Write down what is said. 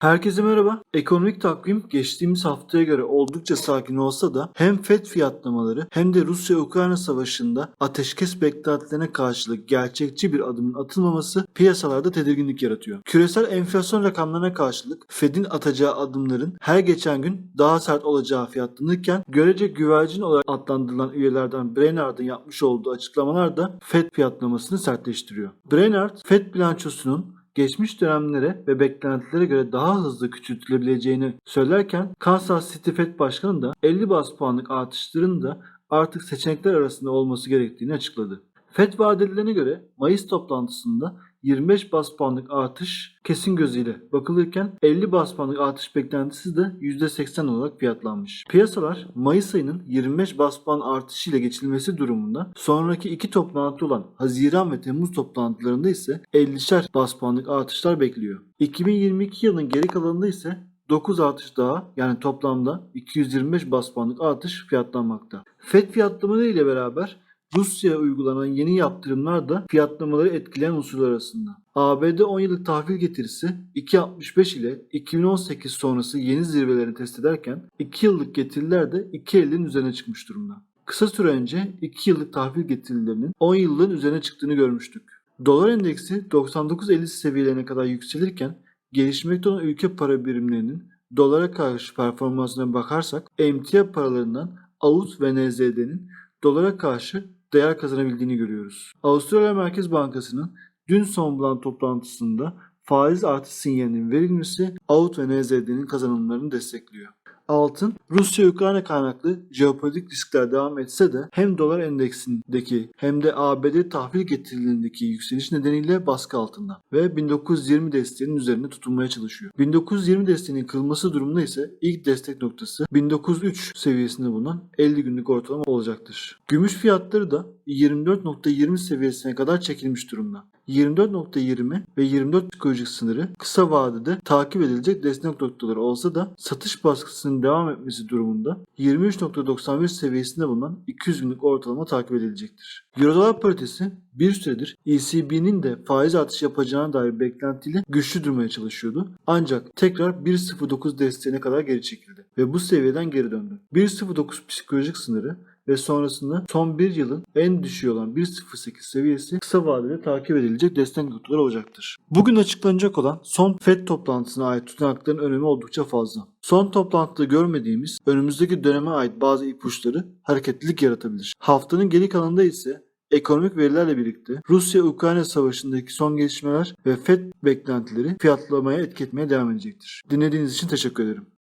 Herkese merhaba. Ekonomik takvim geçtiğimiz haftaya göre oldukça sakin olsa da hem FED fiyatlamaları hem de Rusya-Ukrayna savaşında ateşkes beklentilerine karşılık gerçekçi bir adımın atılmaması piyasalarda tedirginlik yaratıyor. Küresel enflasyon rakamlarına karşılık FED'in atacağı adımların her geçen gün daha sert olacağı fiyatlanırken görece güvercin olarak adlandırılan üyelerden Brainard'ın yapmış olduğu açıklamalar da FED fiyatlamasını sertleştiriyor. Brainard, FED bilançosunun geçmiş dönemlere ve beklentilere göre daha hızlı küçültülebileceğini söylerken Kansas City Fed Başkanı da 50 bas puanlık artışların da artık seçenekler arasında olması gerektiğini açıkladı. FED vadelilerine göre Mayıs toplantısında 25 bas puanlık artış kesin gözüyle bakılırken 50 bas puanlık artış beklentisi de %80 olarak fiyatlanmış. Piyasalar Mayıs ayının 25 bas puan artışıyla geçilmesi durumunda sonraki iki toplantı olan Haziran ve Temmuz toplantılarında ise 50'şer bas puanlık artışlar bekliyor. 2022 yılının geri kalanında ise 9 artış daha yani toplamda 225 bas puanlık artış fiyatlanmakta. FED fiyatlamaları ile beraber Rusya'ya uygulanan yeni yaptırımlar da fiyatlamaları etkileyen unsurlar arasında. ABD 10 yıllık tahvil getirisi 2.65 ile 2018 sonrası yeni zirvelerini test ederken 2 yıllık getiriler de 2.50'nin üzerine çıkmış durumda. Kısa süre önce 2 yıllık tahvil getirilerinin 10 yıllığın üzerine çıktığını görmüştük. Dolar endeksi 99.50 seviyelerine kadar yükselirken gelişmekte olan ülke para birimlerinin dolara karşı performansına bakarsak emtia paralarından AUD ve NZD'nin dolara karşı değer kazanabildiğini görüyoruz. Avustralya Merkez Bankası'nın dün son bulan toplantısında faiz artış sinyalinin verilmesi AUD ve NZD'nin kazanımlarını destekliyor. Altın, Rusya-Ukrayna kaynaklı jeopolitik riskler devam etse de hem dolar endeksindeki hem de ABD tahvil getirilerindeki yükseliş nedeniyle baskı altında ve 1920 desteğinin üzerinde tutunmaya çalışıyor. 1920 desteğinin kırılması durumunda ise ilk destek noktası 1903 seviyesinde bulunan 50 günlük ortalama olacaktır. Gümüş fiyatları da 24.20 seviyesine kadar çekilmiş durumda. 24.20 ve 24 psikolojik sınırı kısa vadede takip edilecek destek noktaları olsa da satış baskısının devam etmesi durumunda 23.91 seviyesinde bulunan 200 günlük ortalama takip edilecektir. Euro-dolar paritesi bir süredir ECB'nin de faiz artışı yapacağına dair beklentiyle güçlü durmaya çalışıyordu. Ancak tekrar 1.09 desteğine kadar geri çekildi ve bu seviyeden geri döndü. 1.09 psikolojik sınırı ve sonrasında son bir yılın en düşüğü olan 1.08 seviyesi kısa vadede takip edilecek destek noktaları olacaktır. Bugün açıklanacak olan son FED toplantısına ait tutanakların önemi oldukça fazla. Son toplantıda görmediğimiz önümüzdeki döneme ait bazı ipuçları hareketlilik yaratabilir. Haftanın geri kalanında ise ekonomik verilerle birlikte Rusya-Ukrayna savaşındaki son gelişmeler ve FED beklentileri fiyatlamaya etki etmeye devam edecektir. Dinlediğiniz için teşekkür ederim.